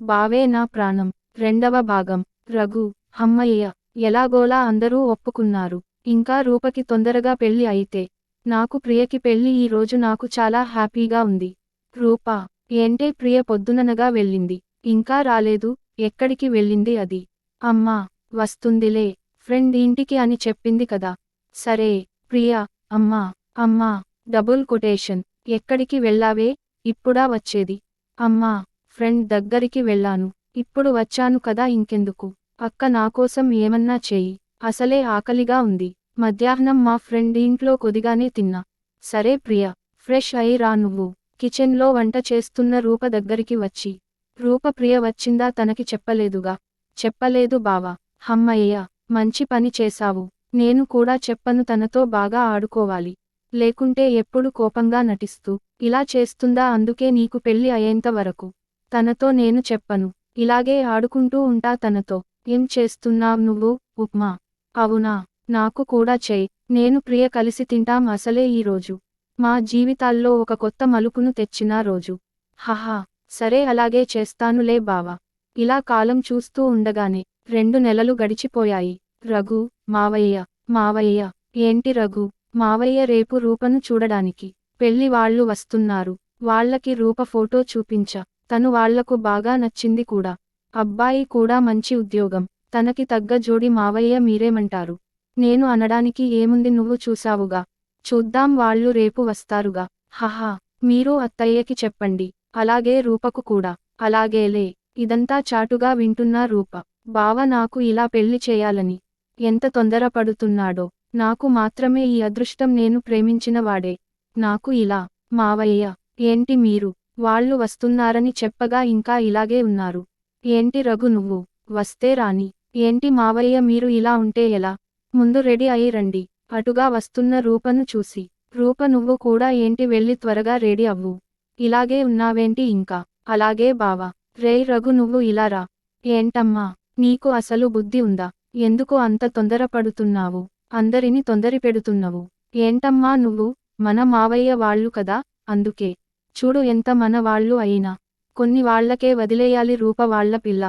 బావే నా ప్రాణం. రెండవ భాగం. రఘు హమ్మయ్య ఎలాగోలా అందరూ ఒప్పుకున్నారు. ఇంకా రూపకి తొందరగా పెళ్ళి అయితే. నాకు ప్రియకి పెళ్ళి ఈ రోజు నాకు చాలా హ్యాపీగా ఉంది. రూప ఏంటే ప్రియ పొద్దుననగా వెళ్ళింది. ఇంకా రాలేదు ఎక్కడికి వెళ్ళింది అది? అమ్మా వస్తుందిలే ఫ్రెండ్ ఇంటికి అని చెప్పింది కదా. సరే ప్రియ అమ్మా అమ్మా డబుల్ కొటేషన్. ఎక్కడికి వెళ్ళావే? ఇప్పుడా వచ్చేది. అమ్మా ఫ్రెండ్ దగ్గరికి వెళ్ళాను. ఇప్పుడు వచ్చాను కదా ఇంకెందుకు? అక్క నాకోసం ఏమన్నా చేయి. అసలే ఆకలిగా ఉంది. మధ్యాహ్నం మా ఫ్రెండ్ ఇంట్లో కొదిగానే తిన్నా. సరే ప్రియ ఫ్రెష్ అయి రా నువ్వు. కిచెన్లో వంట చేస్తున్న రూప దగ్గరికి వచ్చి. రూప ప్రియ వచ్చిందా తనకి చెప్పలేదుగా. చెప్పలేదు బావా. హమ్మయ్య మంచి పని చేశావు. నేను కూడా చెప్పను తనతో బాగా ఆడుకోవాలి. లేకుంటే ఎప్పుడు కోపంగా నటిస్తూ ఇలా చేస్తుందా అందుకే నీకు పెళ్ళి అయ్యేంత వరకు. తనతో నేను చెప్పను. ఇలాగే ఆడుకుంటూ ఉంటా తనతో. ఏం చేస్తున్నావ్ నువ్వు ఉప్మా? అవునా? నాకు కూడా చేయి. నేను ప్రియ కలిసి తింటాం అసలే ఈ రోజు. మా జీవితాల్లో ఒక కొత్త మలుపును తెచ్చిన రోజు. హహా. సరే అలాగే చేస్తానులే బావా. ఇలా కాలం చూస్తూ ఉండగానే రెండు నెలలు గడిచిపోయాయి. రఘు మావయ్య మావయ్య. ఏంటి రఘు? మావయ్య రేపు రూపను చూడడానికి పెళ్ళి వాళ్ళు వస్తున్నారు. వాళ్ళకి రూప ఫోటో చూపించ. తను వాళ్ళకు బాగా నచ్చింది కూడా. అబ్బాయి కూడా మంచి ఉద్యోగం. తనకి తగ్గ జోడి మావయ్య మీరేమంటారు? నేను అనడానికి ఏముంది నువ్వు చూసావుగా? చూద్దాం వాళ్ళు రేపు వస్తారుగా. హహా మీరు అత్తయ్యకి చెప్పండి. అలాగే రూపకు కూడా. అలాగేలే. ఇదంతా చాటుగా వింటున్నా రూప. బావ నాకు ఇలా పెళ్ళి చేయాలని ఎంత తొందరపడుతున్నాడో. నాకు మాత్రమే ఈ అదృష్టం నేను ప్రేమించిన వాడే. నాకు ఇలా మావయ్య ఏంటి మీరు? వాళ్ళు వస్తున్నారని చెప్పగా ఇంకా ఇలాగే ఉన్నారు. ఏంటి రఘు నువ్వు? వస్తే రాని. ఏంటి మావయ్య మీరు ఇలా ఉంటే ఎలా? ముందు రెడీ అయి రండి. అటుగా వస్తున్న రూపను చూసి. రూప నువ్వు కూడా ఏంటి వెళ్ళి త్వరగా రెడీ అవ్వు. ఇలాగే ఉన్నావేంటి ఇంకా? అలాగే బావా. రేయ్ రఘు నువ్వు ఇలా రా. ఏంటమ్మా? నీకు అసలు బుద్ధి ఉందా? ఎందుకు అంత తొందరపడుతున్నావు అందరిని తొందరిపెడుతున్నావు. ఏంటమ్మా నువ్వు? మన మావయ్య వాళ్ళు కదా అందుకే. చూడు ఎంత మన వాళ్ళు అయినా. కొన్ని వాళ్ళకే వదిలేయాలి రూపవాళ్ళ పిల్ల.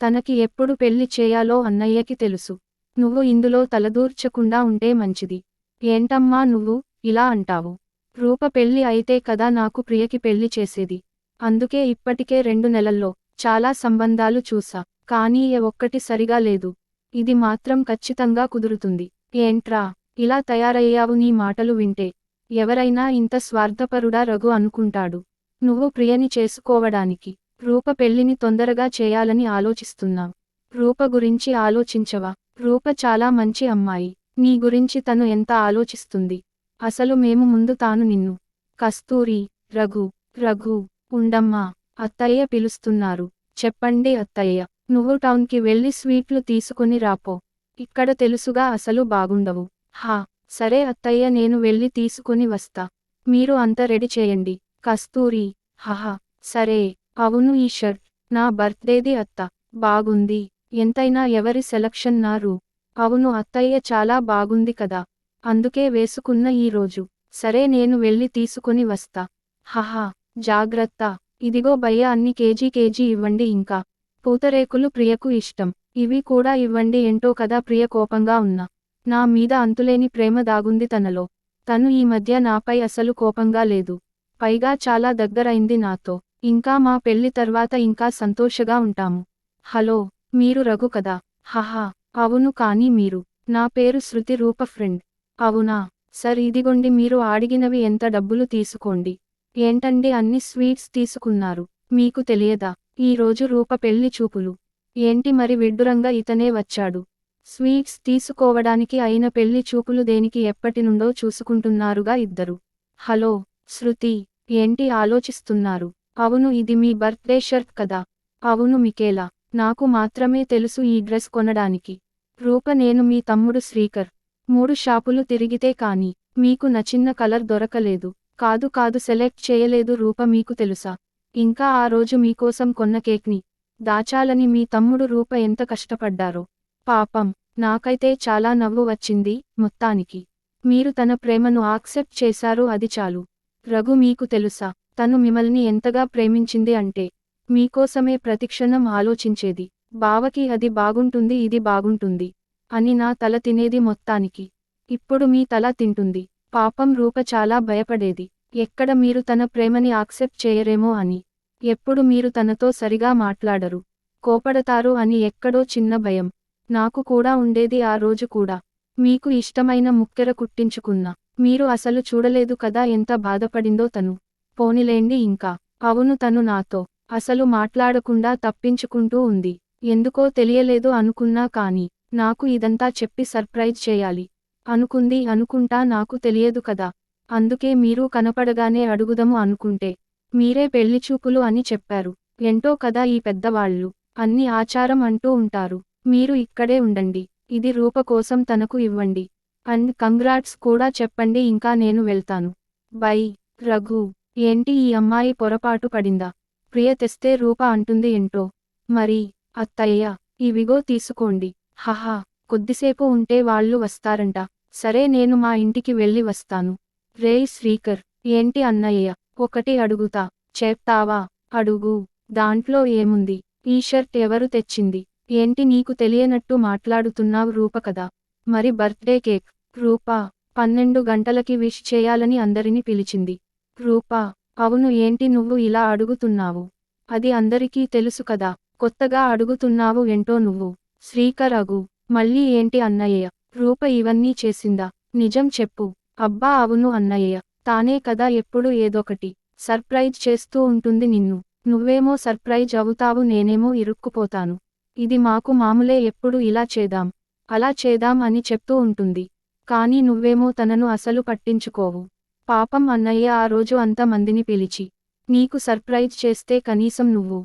తనకి ఎప్పుడు పెళ్ళి చేయాలో అన్నయ్యకి తెలుసు. నువ్వు ఇందులో తలదూర్చకుండా ఉంటే మంచిది. ఏంటమ్మా నువ్వు ఇలా అంటావు? రూప పెళ్ళి అయితే కదా నాకు ప్రియకి పెళ్ళి చేసేది. అందుకే ఇప్పటికే రెండు నెలల్లో చాలా సంబంధాలు చూసా. కానీ ఏ ఒక్కటి సరిగా లేదు. ఇది మాత్రం ఖచ్చితంగా కుదురుతుంది. ఏంట్రా ఇలా తయారయ్యావు నీ మాటలు వింటే. ఎవరైనా ఇంత స్వార్థపరుడా రఘు అనుకుంటాడు. నువ్వు ప్రియని చేసుకోవడానికి రూప పెళ్ళిని తొందరగా చేయాలని ఆలోచిస్తున్నావు. రూప గురించి ఆలోచించవా? రూప చాలా మంచి అమ్మాయి. నీ గురించి తను ఎంత ఆలోచిస్తుంది? అసలు మేము ముందు తాను నిన్ను. కస్తూరి రఘు రఘు ఉండమ్మా అత్తయ్య పిలుస్తున్నారు. చెప్పండి అత్తయ్య నువ్వు టౌన్కి వెళ్ళి స్వీట్లు తీసుకుని రాపో. ఇక్కడ తెలుసుగా అసలు బాగుండవు. హా! సరే అత్తయ్య నేను వెళ్ళి తీసుకుని వస్తా. మీరు అంత రెడీ చేయండి. కస్తూరి. హహ. సరే. అవును ఈశర్ నా బర్త్డేది అత్త. బాగుంది. ఎంతైనా ఎవరి సెలక్షన్ నారు. అవును అత్తయ్య చాలా బాగుంది కదా. అందుకే వేసుకున్న ఈ రోజు. సరే నేను వెళ్ళి తీసుకుని వస్తా. హహా. జాగ్రత్త. ఇదిగో భయ్య అన్ని కేజీ కేజీ ఇవ్వండి ఇంకా. పూతరేకులు ప్రియకు ఇష్టం. ఇవి కూడా ఇవ్వండి. ఏంటో కదా ప్రియ కోపంగా ఉన్నా. నా మీద అంతులేని ప్రేమ దాగుంది తనలో. తను ఈ మధ్య నాపై అసలు కోపంగా లేదు. పైగా చాలా దగ్గరైంది నాతో. ఇంకా మా పెళ్ళి తర్వాత ఇంకా సంతోషగా ఉంటాము. హలో మీరు రఘు కదా? హహా అవును కానీ మీరు. నా పేరు శృతి రూప ఫ్రెండ్. అవునా? సర్ ఇదిగోండి మీరు అడిగినవి ఎంత డబ్బులు తీసుకోండి. ఏంటండి అన్ని స్వీట్స్ తీసుకున్నారు? మీకు తెలియదా? ఈరోజు రూప పెళ్ళి చూపులు. ఏంటి మరి విడ్డూరంగా ఇతనే వచ్చాడు. స్వీట్స్ తీసుకోవడానికి అయిన పెళ్ళి చూపులు దేనికి ఎప్పటి నుండో చూసుకుంటున్నారుగా ఇద్దరు. హలో శృతి ఏంటి ఆలోచిస్తున్నారు? అవును ఇది మీ బర్త్డే షర్ట్ కదా? అవును మికేలా. నాకు మాత్రమే తెలుసు ఈ డ్రెస్ కొనడానికి. రూప నేను మీ తమ్ముడు శ్రీకర్. మూడు షాపులు తిరిగితే కాని మీకు నచ్చిన కలర్ దొరకలేదు. కాదు కాదు సెలెక్ట్ చేయలేదు రూప మీకు తెలుసా? ఇంకా ఆ రోజు మీకోసం కొన్న కేక్ని దాచాలని మీ తమ్ముడు రూప ఎంత కష్టపడ్డారో. పాపం నాకైతే చాలా నవ్వు వచ్చింది మొత్తానికి. మీరు తన ప్రేమను ఆక్సెప్ట్ చేశారు అది చాలు. రఘు మీకు తెలుసా తను మిమ్మల్ని ఎంతగా ప్రేమించింది అంటే మీకోసమే ప్రతిక్షణం ఆలోచించేది. బావకి అది బాగుంటుంది ఇది బాగుంటుంది అని నా తల తినేది మొత్తానికి. ఇప్పుడు మీ తల తింటుంది. పాపం రూప చాలా భయపడేది. ఎక్కడ మీరు తన ప్రేమని ఆక్సెప్ట్ చేయరేమో అని. ఎప్పుడు మీరు తనతో సరిగా మాట్లాడరు. కోపడతారు అని ఎక్కడో చిన్న భయం. నాకు కూడా ఉండేది ఆ రోజు కూడా. మీకు ఇష్టమైన ముక్కెర కుట్టించుకున్నా. మీరు అసలు చూడలేదు కదా ఎంత బాధపడిందో తను. పోనిలేండి ఇంకా. అవును తను నాతో. అసలు మాట్లాడకుండా తప్పించుకుంటూ ఉంది. ఎందుకో తెలియలేదు అనుకున్నా కాని నాకు ఇదంతా చెప్పి సర్ప్రైజ్ చేయాలి. అనుకుంది అనుకుంటా నాకు తెలియదు కదా. అందుకే మీరు కనపడగానే అడుగుదము అనుకుంటే. మీరే పెళ్ళి చూపులు అని చెప్పారు. ఎంటో కదా ఈ పెద్దవాళ్ళు. అన్ని ఆచారం అంటూ ఉంటారు. మీరు ఇక్కడే ఉండండి ఇది రూప కోసం తనకు ఇవ్వండి. అండ్ కంగ్రాట్స్ కూడా చెప్పండి ఇంకా నేను వెళ్తాను. బై రఘు. ఏంటి ఈ అమ్మాయి పొరపాటు పడిందా? ప్రియ తెస్తే రూప అంటుంది ఏంటో. మరి అత్తయ్య ఇవిగో తీసుకోండి. హహా కొద్దిసేపు ఉంటే వాళ్ళు వస్తారంట. సరే నేను మా ఇంటికి వెళ్ళి వస్తాను. రేయ్ శ్రీకర్. ఏంటి అన్నయ్య? ఒకటి అడుగుతా. చెప్తావా? అడుగు. దాంట్లో ఏముంది? ఈ షర్ట్ ఎవరు తెచ్చింది? ఏంటి నీకు తెలియనట్టు మాట్లాడుతున్నావు రూప కదా మరి బర్త్డే కేక్ రూపా పన్నెండు గంటలకి విష్ చేయాలని అందరిని పిలిచింది. రూపా అవును ఏంటి నువ్వు ఇలా అడుగుతున్నావు? అది అందరికీ తెలుసు కదా కొత్తగా అడుగుతున్నావు ఏంటో నువ్వు. శ్రీకర్ అగు మళ్ళీ ఏంటి అన్నయ్య? రూప ఇవన్నీ చేసిందా? నిజం చెప్పు. అబ్బా అవును అన్నయ్య తానే కదా ఎప్పుడు ఏదొకటి సర్ప్రైజ్ చేస్తూ ఉంటుంది నిన్ను. నువ్వేమో సర్ప్రైజ్ అవుతావు నేనేమో ఇరుక్కుపోతాను. ఇది మాకు మామూలే ఎప్పుడు ఇలా చేదాం అలా చేదాం అని చెప్తూ ఉంటుంది. కానీ నువ్వేమో తనను అసలు పట్టించుకోవు. పాపం అన్నయ్య ఆ రోజు అంత మందిని పిలిచి నీకు సర్ప్రైజ్ చేస్తే కనీసం నువ్వు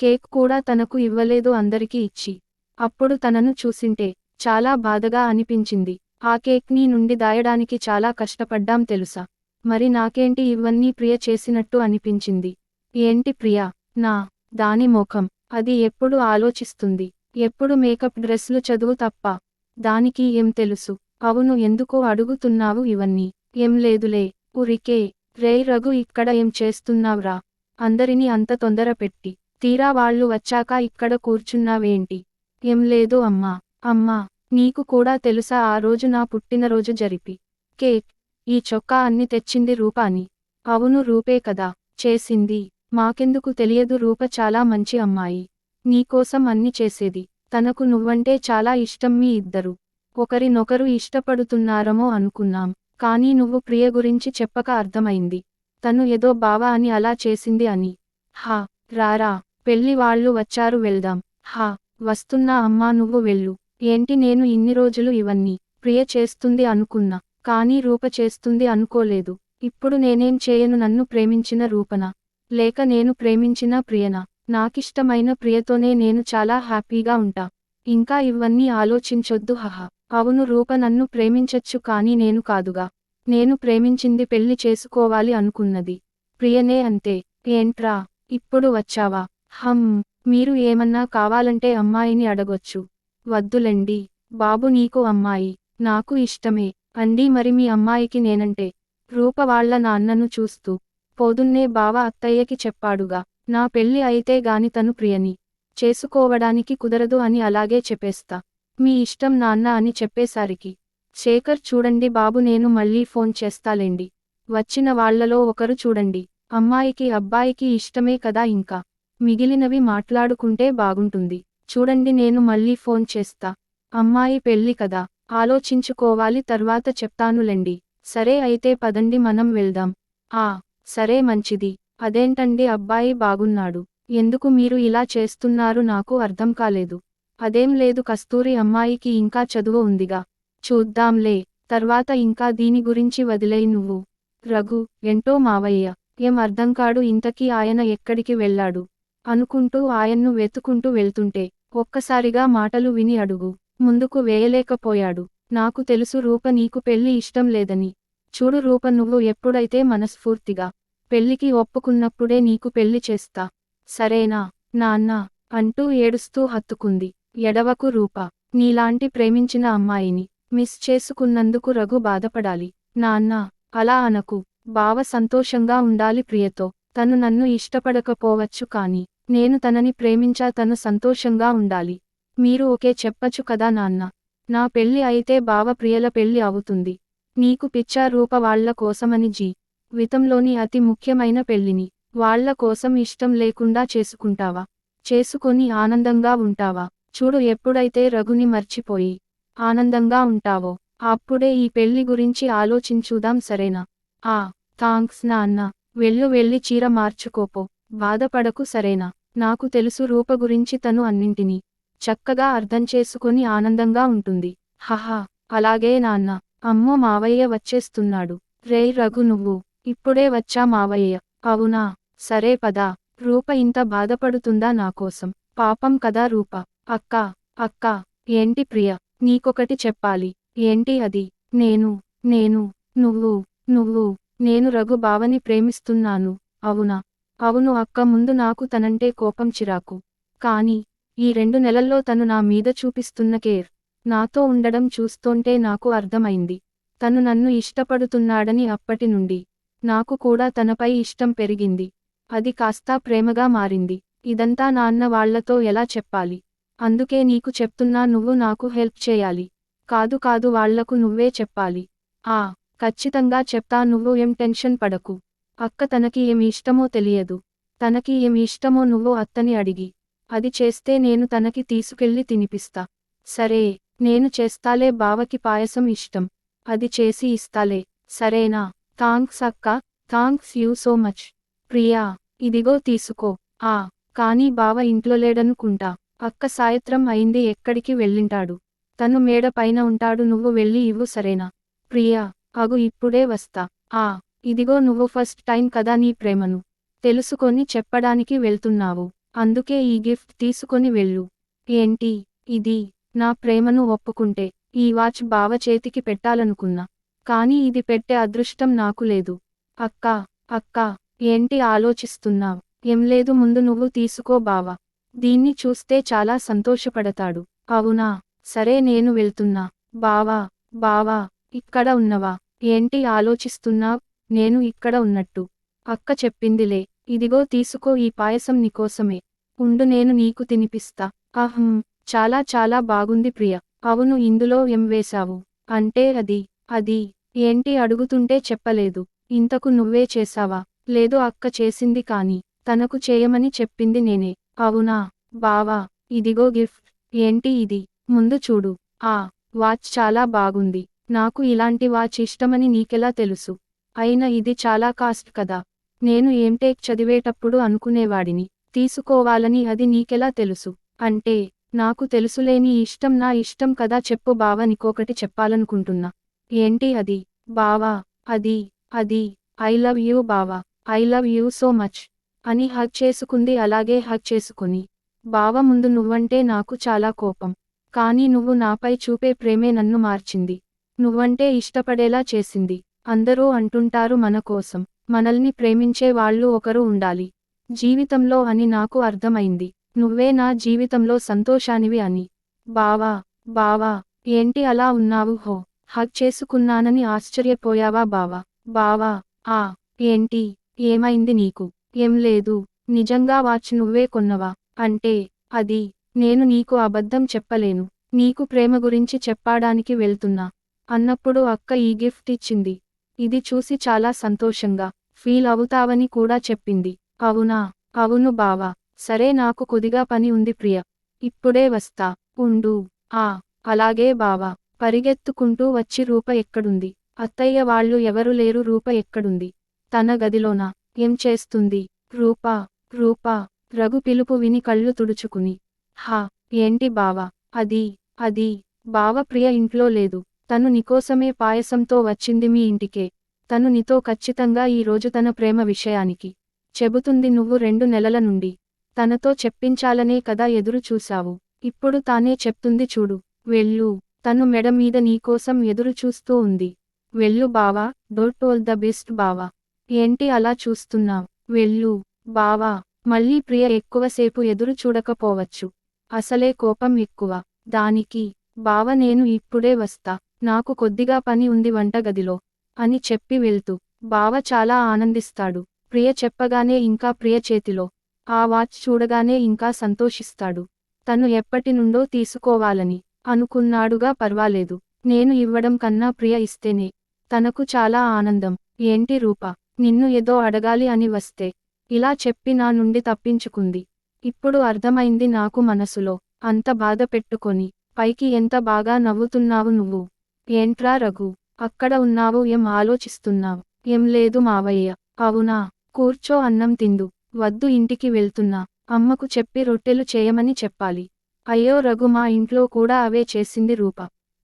కేక్ కూడా తనకు ఇవ్వలేదు అందరికీ ఇచ్చి అప్పుడు తనను చూసింటే చాలా బాధగా అనిపించింది. ఆ కేక్ నీ నుండి దాయడానికి చాలా కష్టపడ్డాం తెలుసా? మరి నాకేంటి ఇవన్నీ ప్రియ చేసినట్టు అనిపించింది? ఏంటి ప్రియా? నా దాని ముఖం. అది ఎప్పుడు ఆలోచిస్తుంది? ఎప్పుడు మేకప్ డ్రెస్లు చదువు తప్ప? దానికి ఏం తెలుసు? అవును ఎందుకో అడుగుతున్నావు ఇవన్నీ. ఏం లేదులే. ఉరికే. రే రఘు ఇక్కడ ఏం చేస్తున్నావ్రా? అందరినీ అంత తొందర పెట్టి. తీరా వాళ్ళు వచ్చాక ఇక్కడ కూర్చున్నావేంటి? ఏం లేదు అమ్మా. అమ్మా నీకు కూడా తెలుసా ఆ రోజు నా పుట్టినరోజు జరిపి? కేక్. ఈ చొక్కా అన్ని తెచ్చింది రూపాని. అవును రూపే కదా. చేసింది. మాకెందుకు తెలియదు రూప చాలా మంచి అమ్మాయి. నీకోసం అన్ని చేసేది. తనకు నువ్వంటే చాలా ఇష్టం మీ ఇద్దరు. ఒకరినొకరు ఇష్టపడుతున్నారమో అనుకున్నాం. కానీ నువ్వు ప్రియ గురించి చెప్పక అర్థమైంది. తను ఏదో బావా అని అలా చేసింది అని. హా రారా. పెళ్ళి వాళ్ళు వచ్చారు వెళ్దాం. హా వస్తున్నా అమ్మా నువ్వు వెళ్ళు. ఏంటి నేను ఇన్ని రోజులు ఇవన్నీ ప్రియ చేస్తుంది అనుకున్నా. కానీ రూప చేస్తుంది అనుకోలేదు. ఇప్పుడు నేనేం చేయను నన్ను ప్రేమించిన రూపన. లేక నేను ప్రేమించిన ప్రియనా? నాకిష్టమైన ప్రియతోనే నేను చాలా హ్యాపీగా ఉంటా. ఇంకా ఇవన్నీ ఆలోచించొద్దు హహ. అవును రూప నన్ను ప్రేమించచ్చు కానీ నేను కాదుగా. నేను ప్రేమించింది పెళ్ళి చేసుకోవాలి అనుకున్నది. ప్రియనే అంతే. ఏంట్రా? ఇప్పుడు వచ్చావా? హమ్. మీరు ఏమన్నా కావాలంటే అమ్మాయిని అడగొచ్చు. వద్దులెండి. బాబు నీకు అమ్మాయి. నాకు ఇష్టమే. అండి మరి మీ అమ్మాయికి నేనంటే. రూప వాళ్ళ నాన్నను చూస్తూ. పోదున్నే బావ అత్తయ్యకి చెప్పాడుగా నా పెళ్ళి అయితే గాని తను ప్రియని. చేసుకోవడానికి కుదరదు అని అలాగే చెప్పేస్తా. మీ ఇష్టం నాన్న అని చెప్పేసరికి శేఖర్ చూడండి బాబు నేను మళ్ళీ ఫోన్ చేస్తాలేండి. వచ్చిన వాళ్ళలో ఒకరు చూడండి అమ్మాయికి అబ్బాయికి ఇష్టమే కదా ఇంకా. మిగిలినవి మాట్లాడుకుంటే బాగుంటుంది. చూడండి నేను మళ్ళీ ఫోన్ చేస్తా. అమ్మాయి పెళ్ళి కదా ఆలోచించుకోవాలి తర్వాత చెప్తానులెండి. సరే అయితే పదండి మనం వెళ్దాం. ఆ సరే మంచిది. అదేంటండి అబ్బాయి బాగున్నాడు. ఎందుకు మీరు ఇలా చేస్తున్నారు నాకు అర్థం కాలేదు. అదేం లేదు కస్తూరి అమ్మాయికి ఇంకా చదువు ఉందిగా. చూద్దాంలే. తర్వాత ఇంకా దీని గురించి వదిలేయి నువ్వు. రఘు ఎంటో మావయ్య? ఏం అర్థంకాడు ఇంతకీ ఆయన ఎక్కడికి వెళ్ళాడు? అనుకుంటూ ఆయన్ను వెతుకుంటూ వెళ్తుంటే ఒక్కసారిగా మాటలు విని అడుగు. ముందుకు వేయలేకపోయాడు. నాకు తెలుసు రూప నీకు పెళ్ళి ఇష్టం లేదని. చూడు రూప నువ్వు ఎప్పుడైతే మనస్ఫూర్తిగా పెళ్ళికి ఒప్పుకున్నప్పుడే నీకు పెళ్ళి చేస్తా. సరేనా? నాన్న అంటూ ఏడుస్తూ హత్తుకుంది. ఎడవకు రూప నీలాంటి ప్రేమించిన అమ్మాయిని మిస్ చేసుకున్నందుకు రఘు బాధపడాలి. నాన్న అలా అనకు. బావ సంతోషంగా ఉండాలి ప్రియతో. తను నన్ను ఇష్టపడకపోవచ్చు కాని నేను తనని ప్రేమించా తను సంతోషంగా ఉండాలి. మీరు ఒకే చెప్పచ్చు కదా నాన్న? నా పెళ్ళి అయితే బావ ప్రియల పెళ్ళి అవుతుంది. నీకు పిచ్చా రూప కోసమని జీ. వితంలోని అతి ముఖ్యమైన పెళ్ళిని వాళ్ళ కోసం ఇష్టం లేకుండా చేసుకుంటావా? చేసుకొని ఆనందంగా ఉంటావా? చూడు ఎప్పుడైతే రఘుని మర్చిపోయి ఆనందంగా ఉంటావో అప్పుడే ఈ పెళ్ళి గురించి ఆలోచించుదాం సరేనా? ఆ థాంక్స్ నా అన్న వెళ్ళు వెళ్ళి చీర మార్చుకోపో. బాధపడకు సరేనా? నాకు తెలుసు రూప గురించి తను అన్నింటినీ. చక్కగా అర్థం చేసుకుని ఆనందంగా ఉంటుంది. హహా అలాగే నాన్న. అమ్మో మావయ్య వచ్చేస్తున్నాడు. రేయ్ రఘు నువ్వు ఇప్పుడే వచ్చా మావయ్య. అవునా? సరే పదా. రూప ఇంత బాధపడుతుందా నాకోసం పాపం కదా రూప. అక్క అక్క ఏంటి ప్రియ? నీకొకటి చెప్పాలి. ఏంటి అది? నేను నేను నువ్వు నువ్వు నేను రఘు బావని ప్రేమిస్తున్నాను. అవునా? అవును అక్క ముందు నాకు తనంటే కోపం చిరాకు. కాని ఈ రెండు నెలల్లో తను నా మీద చూపిస్తున్న కేర్ నాతో ఉండడం చూస్తోంటే నాకు అర్థమైంది. తను నన్ను ఇష్టపడుతున్నాడని అప్పటి నుండి. నాకు కూడా తనపై ఇష్టం పెరిగింది. అది కాస్తా ప్రేమగా మారింది. ఇదంతా నాన్న వాళ్ళతో ఎలా చెప్పాలి? అందుకే నీకు చెప్తున్నా నువ్వు నాకు హెల్ప్ చేయాలి. కాదు కాదు వాళ్ళకు నువ్వే చెప్పాలి. ఆ ఖచ్చితంగా చెప్తా నువ్వు ఏం టెన్షన్ పడకు. అక్క తనకి ఏమి ఇష్టమో తెలియదు. తనకి ఏమి ఇష్టమో నువ్వు అత్తని అడిగి. అది చేస్తే నేను తనకి తీసుకెళ్ళి తినిపిస్తా. సరే. నేను చేస్తాలే బావకి పాయసం ఇష్టం. అది చేసి ఇస్తాలే. సరేనా? థాంక్స్ అక్క. Thank you so much. Priya ఇదిగో తీసుకో. ఆ కానీ బావ ఇంట్లో లేడనుకుంటా. అక్క సాయత్రం అయింది ఎక్కడికి వెళ్ళింటాడు? తను మేడ పైన ఉంటాడు. నువ్వు వెళ్ళి ఇవ్వు సరేనా? ప్రియా అగు ఇప్పుడే వస్తా. ఆ ఇదిగో నువ్వు ఫస్ట్ టైం కదా నీ ప్రేమను. తెలుసుకొని చెప్పడానికి వెళ్తున్నావు. అందుకే ఈ గిఫ్ట్ తీసుకొని వెళ్ళు. ఏంటి? ఇది నా ప్రేమను ఒప్పుకుంటే ఈ వాచ్ బావ చేతికి పెట్టాలనుకున్నా. కానీ ఇది పెట్టే అదృష్టం నాకు లేదు. అక్కా అక్కా ఏంటి ఆలోచిస్తున్నావ్? ఏం లేదు ముందు నువ్వు తీసుకో బావ. దీన్ని చూస్తే చాలా సంతోషపడతాడు. అవునా? సరే నేను వెళ్తున్నా. బావా బావా ఇక్కడ ఉన్నవా? ఏంటి ఆలోచిస్తున్నావ్? నేను ఇక్కడ ఉన్నట్టు. అక్క చెప్పిందిలే. ఇదిగో తీసుకో ఈ పాయసం నీకోసమే. ఉండు నేను నీకు తినిపిస్తా. అహం చాలా చాలా బాగుంది ప్రియ. అవును ఇందులో ఎం వేశావు? అంటే అది అది ఏంటి అడుగుతుంటే చెప్పలేదు. ఇంతకు నువ్వే చేశావా? లేదు అక్క చేసింది కాని తనకు చేయమని చెప్పింది నేనే. అవునా? బావా ఇదిగో గిఫ్ట్. ఏంటి ఇది? ముందు చూడు. ఆ వాచ్ చాలా బాగుంది. నాకు ఇలాంటి వాచ్ ఇష్టమని నీకెలా తెలుసు? అయినా ఇది చాలా కాస్ట్ కదా. నేను ఏంటేక్ చదివేటప్పుడు అనుకునేవాడిని. తీసుకోవాలని అది నీకెలా తెలుసు? అంటే నాకు తెలుసులేని ఇష్టం నా ఇష్టం కదా చెప్పు బావ నీకొకటి చెప్పాలనుకుంటున్నా. ఏంటి అది? బావా అది అది ఐ లవ్ యూ బావా I love you so much అని హగ్ చేసుకుంది. అలాగే హగ్ చేసుకుని బావ ముందు నువ్వంటే నాకు చాలా కోపం. కానీ నువ్వు నాపై చూపే ప్రేమే నన్ను మార్చింది. నువ్వంటే ఇష్టపడేలా చేసింది. అందరూ అంటుంటారు మన కోసం. మనల్ని ప్రేమించే వాళ్ళు ఒకరు ఉండాలి. జీవితంలో అని నాకు అర్థమైంది. నువ్వే నా జీవితంలో సంతోషానివి అని. బావా బావా ఏంటి అలా ఉన్నావు హో? హక్ చేసుకున్నానని ఆశ్చర్యపోయావా బావా? బావా ఆ ఏంటి? ఏమైంది నీకు? ఏం లేదు. నిజంగా వాచ్ నువ్వే కొన్నవా? అంటే అది నేను నీకు అబద్ధం చెప్పలేను. నీకు ప్రేమ గురించి చెప్పడానికి వెళ్తున్నా. అన్నప్పుడు అక్క ఈ గిఫ్ట్ ఇచ్చింది. ఇది చూసి చాలా సంతోషంగా ఫీల్ అవుతావని కూడా చెప్పింది. అవునా? అవును బావా. సరే నాకు కొద్దిగా పని ఉంది ప్రియ. ఇప్పుడే వస్తా. ఉండు. ఆ. అలాగే బావా. పరిగెత్తుకుంటూ వచ్చి రూప ఎక్కడుంది? అత్తయ్య వాళ్ళు ఎవరు లేరు రూప ఎక్కడుంది? తన గదిలోన. ఏం చేస్తుంది? రూప. రూప. రఘు పిలుపు విని కళ్ళు తుడుచుకుని. హా. ఏంటి బావా? అది. అది. బావ ప్రియ ఇంట్లో లేదు. తను నీకోసమే పాయసంతో వచ్చింది మీ ఇంటికే. తను నీతో ఖచ్చితంగా ఈ రోజు తన ప్రేమ విషయానికి. చెబుతుంది నువ్వు రెండు నెలల నుండి. తనతో చెప్పించాలనే కదా ఎదురు చూశావు. ఇప్పుడు తానే చెప్తుంది చూడు. వెళ్ళు. తను మెడ మీద నీకోసం ఎదురు చూస్తూ ఉంది. వెళ్ళు బావా. డోట్ టోల్ ద బెస్ట్ బావా. ఏంటి అలా చూస్తున్నావు? వెళ్ళు. బావా. మళ్ళీ ప్రియ ఎక్కువసేపు ఎదురు చూడకపోవచ్చు. అసలే కోపం ఎక్కువ. దానికి. బావ నేను ఇప్పుడే వస్తా. నాకు కొద్దిగా పని ఉంది వంటగదిలో. అని చెప్పి వెళ్తూ. బావ చాలా ఆనందిస్తాడు. ప్రియ చెప్పగానే ఇంకా ప్రియ చేతిలో. ఆ వాచ్ చూడగానే ఇంకా సంతోషిస్తాడు. తను ఎప్పటి నుండో తీసుకోవాలని అనుకున్నాడుగా పర్వాలేదు. నేను ఇవ్వడం కన్నా ప్రియ ఇస్తేనే. తనకు చాలా ఆనందం. ఏంటి రూప? నిన్ను ఏదో అడగాలి అని వస్తే. ఇలా చెప్పి నా నుండి తప్పించుకుంది. ఇప్పుడు అర్థమైంది నాకు మనసులో. అంత బాధ పెట్టుకొని. పైకి ఎంత బాగా నవ్వుతున్నావు నువ్వు? ఏంట్రా రఘు? అక్కడ ఉన్నావు ఏం ఆలోచిస్తున్నావు? ఏం లేదు మావయ్య. అవునా? కూర్చో అన్నం తిందు. వద్దు ఇంటికి వెళ్తున్నా అమ్మకు చెప్పి రొట్టెలు చేయమని చెప్పాలి. అయ్యో రఘు మా ఇంట్లో కూడా అవే చేసింది రూప.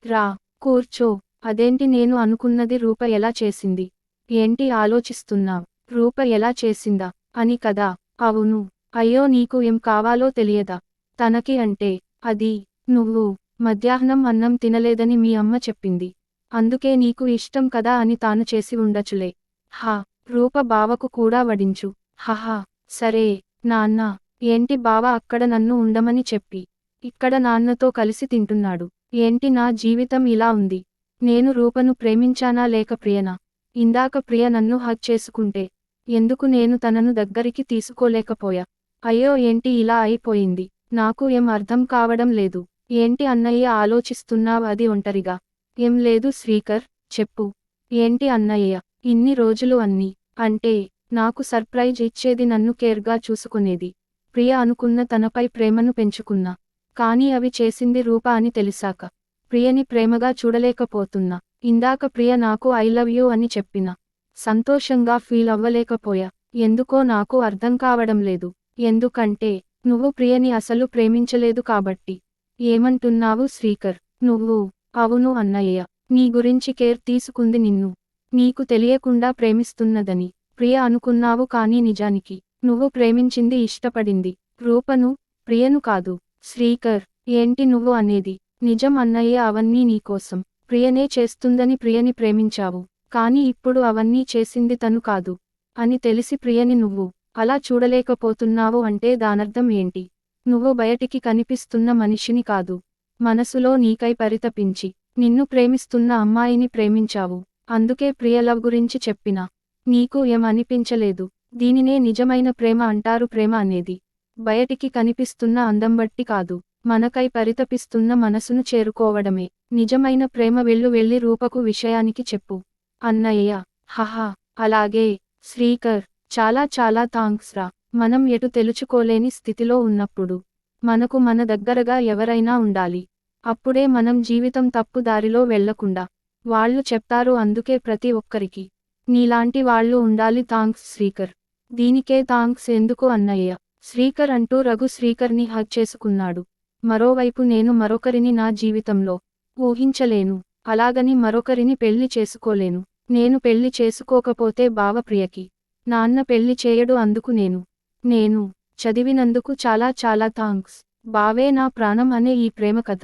రా కూర్చో. అదేంటి నేను అనుకున్నది రూప ఎలా చేసింది? ఏంటి ఆలోచిస్తున్నావ్? రూప ఎలా చేసిందా? అని కదా. అవును. అయ్యో నీకు ఏం కావాలో తెలియదా? తనకి అంటే అది నువ్వు మధ్యాహ్నం అన్నం తినలేదని మీ అమ్మ చెప్పింది. అందుకే నీకు ఇష్టం కదా అని తాను చేసి ఉండచులే హా రూప బావకు కూడా వడించు. హహా సరే నాన్న ఏంటి బావ అక్కడ నన్ను ఉండమని చెప్పి. ఇక్కడ నాన్నతో కలిసి తింటున్నాడు. ఏంటి నా జీవితం ఇలా ఉంది? నేను రూపను ప్రేమించానా లేక ప్రియనా? ఇందాక ప్రియ నన్ను హక్ చేసుకుంటే ఎందుకు నేను తనను దగ్గరికి తీసుకోలేకపోయా? అయ్యో ఏంటి ఇలా అయిపోయింది? నాకు ఏం అర్థం కావడం లేదు. ఏంటి అన్నయ్య ఆలోచిస్తున్నావు అది ఒంటరిగా? ఏం లేదు శ్రీకర్ చెప్పు. ఏంటి అన్నయ్య? ఇన్ని రోజులు అన్ని. అంటే నాకు సర్ప్రైజ్ ఇచ్చేది నన్ను కేర్గా చూసుకునేది. ప్రియ అనుకున్న తనపై ప్రేమను పెంచుకున్నా. కానీ అవి చేసింది రూప అని తెలిసాక. ప్రియని ప్రేమగా చూడలేకపోతున్నా. ఇందాక ప్రియ నాకు ఐ లవ్ యూ అని చెప్పిన. సంతోషంగా ఫీల్ అవ్వలేకపోయా. ఎందుకో నాకు అర్థం కావడం లేదు. ఎందుకంటే నువ్వు ప్రియని అసలు ప్రేమించలేదు కాబట్టి. ఏమంటున్నావు శ్రీకర్? నువ్వు? అవును అన్నయ్య. నీ గురించి కేర్ తీసుకుంది నిన్ను. నీకు తెలియకుండా ప్రేమిస్తున్నదని. ప్రియ అనుకున్నావు కానీ నిజానికి నువ్వు ప్రేమించింది ఇష్టపడింది. రూపను ప్రియను కాదు. శ్రీకర్ ఏంటి నువ్వు అనేది నిజం అన్నయ్య అవన్నీ నీకోసం ప్రియనే చేస్తుందని ప్రియని ప్రేమించావు. కాని ఇప్పుడు అవన్నీ చేసింది తను కాదు. అని తెలిసి ప్రియని నువ్వు అలా చూడలేకపోతున్నావు అంటే దానర్థం ఏంటి? నువ్వు బయటికి కనిపిస్తున్న మనిషిని కాదు. మనసులో నీకై పరితపించి నిన్ను ప్రేమిస్తున్న అమ్మాయిని ప్రేమించావు. అందుకే ప్రియలవ్ గురించి చెప్పినా. నీకు ఏం అనిపించలేదు దీనినే నిజమైన ప్రేమ అంటారు ప్రేమ అనేది. బయటికి కనిపిస్తున్న అందం బట్టి కాదు. మనకై పరితపిస్తున్న మనసును చేరుకోవడమే. నిజమైన ప్రేమ వెళ్ళు వెళ్ళి రూపకు విషయానికి చెప్పు. అన్నయ్య హహా అలాగే. శ్రీకర్ చాలా చాలా థాంక్స్ రా. మనం ఎటు తెలుచుకోలేని స్థితిలో ఉన్నప్పుడు. మనకు మన దగ్గరగా ఎవరైనా ఉండాలి. అప్పుడే మనం జీవితం తప్పు దారిలో వెళ్ళకుండా. వాళ్ళు చెప్తారు అందుకే ప్రతి ఒక్కరికి. నీలాంటి వాళ్ళు ఉండాలి థాంక్స్ శ్రీకర్. దీనికే థాంక్స్ ఎందుకు అన్నయ్య? శ్రీకర్ అంటూ రఘు శ్రీకర్ని హక్ చేసుకున్నాడు. మరోవైపు నేను మరొకరిని నా జీవితంలో ఊహించలేను. అలాగని మరొకరిని పెళ్ళి చేసుకోలేను. నేను పెళ్ళి చేసుకోకపోతే బావప్రియకి నాన్న పెళ్ళి చేయడు అందుకు నేను. నేను చదివినందుకు చాలా చాలా థాంక్స్. బావే నా ప్రాణం అనే ఈ ప్రేమ కథ.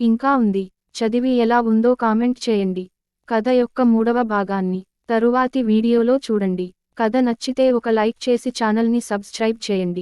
ఇంకా ఉంది. చదివి ఎలా ఉందో కామెంట్ చేయండి. కథ యొక్క మూడవ భాగాన్ని. తరువాతి వీడియోలో చూడండి. కథ నచ్చితే ఒక లైక్ చేసి ఛానల్ని సబ్స్క్రైబ్ చేయండి.